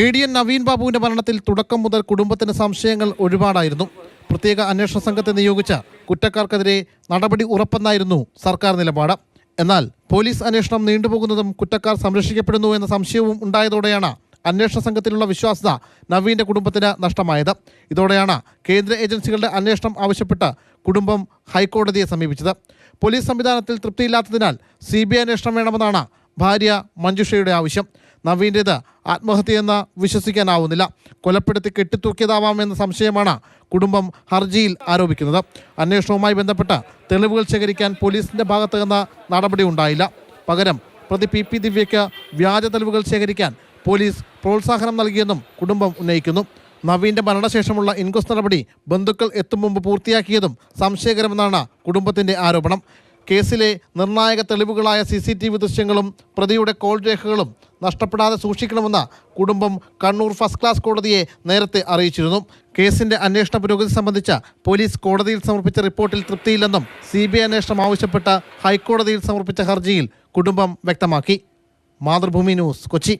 A D N Naveen ബാബുവിന്റെ മരണത്തിൽ തുടക്കം മുതൽ കുടുംബത്തിന് സംശയങ്ങൾ ഒരുപാടായിരുന്നു. പ്രത്യേക അന്വേഷണ സംഘത്തെ നിയോഗിച്ച കുറ്റക്കാർക്കെതിരെ നടപടി ഉറപ്പെന്നായിരുന്നു സർക്കാർ നിലപാട്. എന്നാൽ പോലീസ് അന്വേഷണം നീണ്ടുപോകുന്നതും കുറ്റക്കാർ സംരക്ഷിക്കപ്പെടുന്നു എന്ന സംശയവും ഉണ്ടായതോടെയാണ് അന്വേഷണ സംഘത്തിലുള്ള വിശ്വാസ്യത നവീന്റെ കുടുംബത്തിന് നഷ്ടമായത്. ഇതോടെയാണ് കേന്ദ്ര ഏജൻസികളുടെ അന്വേഷണം ആവശ്യപ്പെട്ട് കുടുംബം ഹൈക്കോടതിയെ സമീപിച്ചത്. പോലീസ് സംവിധാനത്തിൽ തൃപ്തിയില്ലാത്തതിനാൽ സി ബി ഐ അന്വേഷണം വേണമെന്നാണ് ഭാര്യ മഞ്ജുഷയുടെ ആവശ്യം. നവീന്റേത് ആത്മഹത്യയെന്ന് വിശ്വസിക്കാനാവുന്നില്ല. കൊലപ്പെടുത്തി കെട്ടിത്തൂക്കിയതാവാമെന്ന സംശയമാണ് കുടുംബം ഹർജിയിൽ ആരോപിക്കുന്നത്. അന്വേഷണവുമായി ബന്ധപ്പെട്ട് തെളിവുകൾ ശേഖരിക്കാൻ പോലീസിന്റെ ഭാഗത്ത് നിന്ന് നടപടി ഉണ്ടായില്ല. പകരം പ്രതി പി പി ദിവ്യയ്ക്ക് വ്യാജ തെളിവുകൾ ശേഖരിക്കാൻ പോലീസ് പ്രോത്സാഹനം നൽകിയെന്നും കുടുംബം ഉന്നയിക്കുന്നു. നവീന്റെ മരണശേഷമുള്ള ഇൻക്വസ്റ്റ് നടപടി ബന്ധുക്കൾ എത്തും മുമ്പ് പൂർത്തിയാക്കിയതും സംശയകരമെന്നാണ് കുടുംബത്തിന്റെ ആരോപണം. കേസിലെ നിർണായക തെളിവുകളായ സി സി ടി വി ദൃശ്യങ്ങളും പ്രതിയുടെ കോൾ രേഖകളും നഷ്ടപ്പെടാതെ സൂക്ഷിക്കണമെന്ന കുടുംബം കണ്ണൂർ ഫസ്റ്റ് ക്ലാസ് കോടതിയെ നേരത്തെ അറിയിച്ചിരുന്നു. കേസിന്റെ അന്വേഷണ പുരോഗതി സംബന്ധിച്ച പോലീസ് കോടതിയിൽ സമർപ്പിച്ച റിപ്പോർട്ടിൽ തൃപ്തിയില്ലെന്നും സി ബി ഐ അന്വേഷണം ആവശ്യപ്പെട്ട ഹൈക്കോടതിയിൽ സമർപ്പിച്ച ഹർജിയിൽ കുടുംബം വ്യക്തമാക്കി. മാതൃഭൂമി ന്യൂസ് കൊച്ചി.